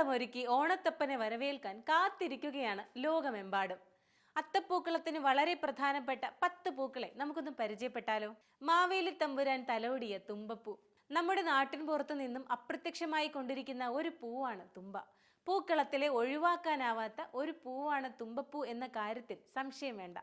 പൂക്കളമൊരുക്കി ഓണത്തപ്പനെ വരവേൽക്കാൻ കാത്തിരിക്കുകയാണ് ലോകമെമ്പാടും. അത്തപ്പൂക്കളത്തിന് വളരെ പ്രധാനപ്പെട്ട പത്ത് പൂക്കളെ നമുക്കൊന്ന് പരിചയപ്പെട്ടാലോ? മാവേലി തമ്പുരാൻ തലോടിയ തുമ്പപ്പൂ. നമ്മുടെ നാട്ടിൻ പുറത്തു നിന്നും അപ്രത്യക്ഷമായി കൊണ്ടിരിക്കുന്ന ഒരു പൂവാണ് തുമ്പ. പൂക്കളത്തിലെ ഒഴിവാക്കാനാവാത്ത ഒരു പൂവാണ് തുമ്പപ്പൂ എന്ന കാര്യത്തിൽ സംശയം വേണ്ട.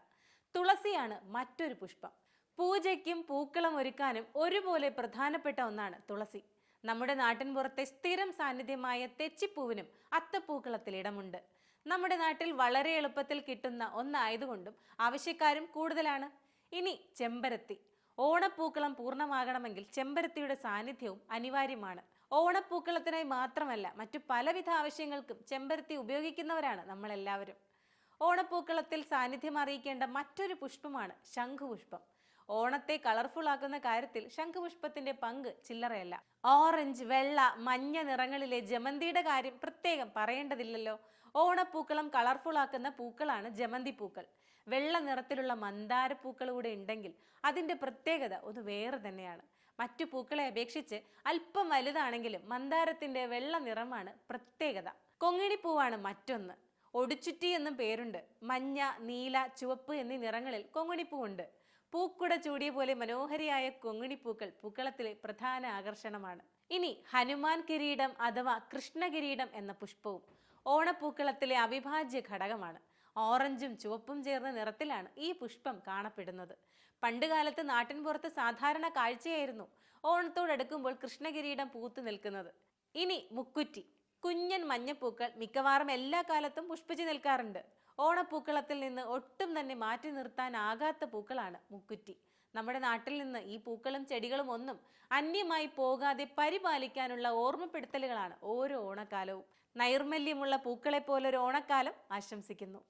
തുളസിയാണ് മറ്റൊരു പുഷ്പം. പൂജയ്ക്കും പൂക്കളം ഒരുക്കാനും ഒരുപോലെ പ്രധാനപ്പെട്ട ഒന്നാണ് തുളസി. നമ്മുടെ നാട്ടിൻ പുറത്തെ സ്ഥിരം സാന്നിധ്യമായ തെച്ചിപ്പൂവിനും അത്തപ്പൂക്കളത്തിൽ ഇടമുണ്ട്. നമ്മുടെ നാട്ടിൽ വളരെ എളുപ്പത്തിൽ കിട്ടുന്ന ഒന്നായതുകൊണ്ടും ആവശ്യക്കാരും കൂടുതലാണ്. ഇനി ചെമ്പരത്തി. ഓണപ്പൂക്കളം പൂർണമാകണമെങ്കിൽ ചെമ്പരത്തിയുടെ സാന്നിധ്യവും അനിവാര്യമാണ്. ഓണപ്പൂക്കളത്തിനായി മാത്രമല്ല മറ്റു പലവിധ ആവശ്യങ്ങൾക്കും ചെമ്പരത്തി ഉപയോഗിക്കുന്നവരാണ് നമ്മളെല്ലാവരും. ഓണപ്പൂക്കളത്തിൽ സാന്നിധ്യം അറിയിക്കേണ്ട മറ്റൊരു പുഷ്പമാണ് ശംഖുപുഷ്പം. ഓണത്തെ കളർഫുൾ ആക്കുന്ന കാര്യത്തിൽ ശംഖുപുഷ്പത്തിന്റെ പങ്ക് ചില്ലറയല്ല. ഓറഞ്ച് വെള്ള മഞ്ഞ നിറങ്ങളിലെ ജമന്തിയുടെ കാര്യം പ്രത്യേകം പറയേണ്ടതില്ലല്ലോ. ഓണപ്പൂക്കളം കളർഫുൾ ആക്കുന്ന പൂക്കളാണ് ജമന്തി പൂക്കൾ. വെള്ള നിറത്തിലുള്ള മന്ദാര പൂക്കൾ കൂടെ ഉണ്ടെങ്കിൽ അതിന്റെ പ്രത്യേകത ഒന്ന് വേറെ തന്നെയാണ്. മറ്റു പൂക്കളെ അപേക്ഷിച്ച് അല്പം വലുതാണെങ്കിലും മന്ദാരത്തിന്റെ വെള്ള നിറമാണ് പ്രത്യേകത. കൊങ്ങിണിപ്പൂവാണ് മറ്റൊന്ന്. ഒടിച്ചുറ്റി എന്നും പേരുണ്ട്. മഞ്ഞ നീല ചുവപ്പ് എന്നീ നിറങ്ങളിൽ കൊങ്ങിണിപ്പൂവുണ്ട് പൂക്കുട ചൂടിയ പോലെ മനോഹരിയായ കൊങ്ങിണിപ്പൂക്കൾ പൂക്കളത്തിലെ പ്രധാന ആകർഷണമാണ്. ഇനി ഹനുമാൻ കിരീടം അഥവാ കൃഷ്ണകിരീടം എന്ന പുഷ്പവും ഓണപ്പൂക്കളത്തിലെ അവിഭാജ്യ ഘടകമാണ്. ഓറഞ്ചും ചുവപ്പും ചേർന്ന നിറത്തിലാണ് ഈ പുഷ്പം കാണപ്പെടുന്നത്. പണ്ടുകാലത്ത് നാട്ടിൻപുറത്ത് സാധാരണ കാഴ്ചയായിരുന്നു ഓണത്തോടടുക്കുമ്പോൾ കൃഷ്ണകിരീടം പൂത്തു നിൽക്കുന്നത്. ഇനി മുക്കുറ്റി കുഞ്ഞൻ മഞ്ഞപ്പൂക്കൾ മിക്കവാറും എല്ലാ കാലത്തും പുഷ്പിച്ചു നിൽക്കാറുണ്ട്. ഓണപ്പൂക്കളത്തിൽ നിന്ന് ഒട്ടും തന്നെ മാറ്റി നിർത്താനാകാത്ത പൂക്കളാണ് മുക്കുറ്റി. നമ്മുടെ നാട്ടിൽ നിന്ന് ഈ പൂക്കളും ചെടികളും ഒന്നും അന്യമായി പോകാതെ പരിപാലിക്കാനുള്ള ഓർമ്മപ്പെടുത്തലുകളാണ് ഓരോ ഓണക്കാലവും. നൈർമല്യമുള്ള പൂക്കളെ പോലൊരു ഓണക്കാലം ആശംസിക്കുന്നു.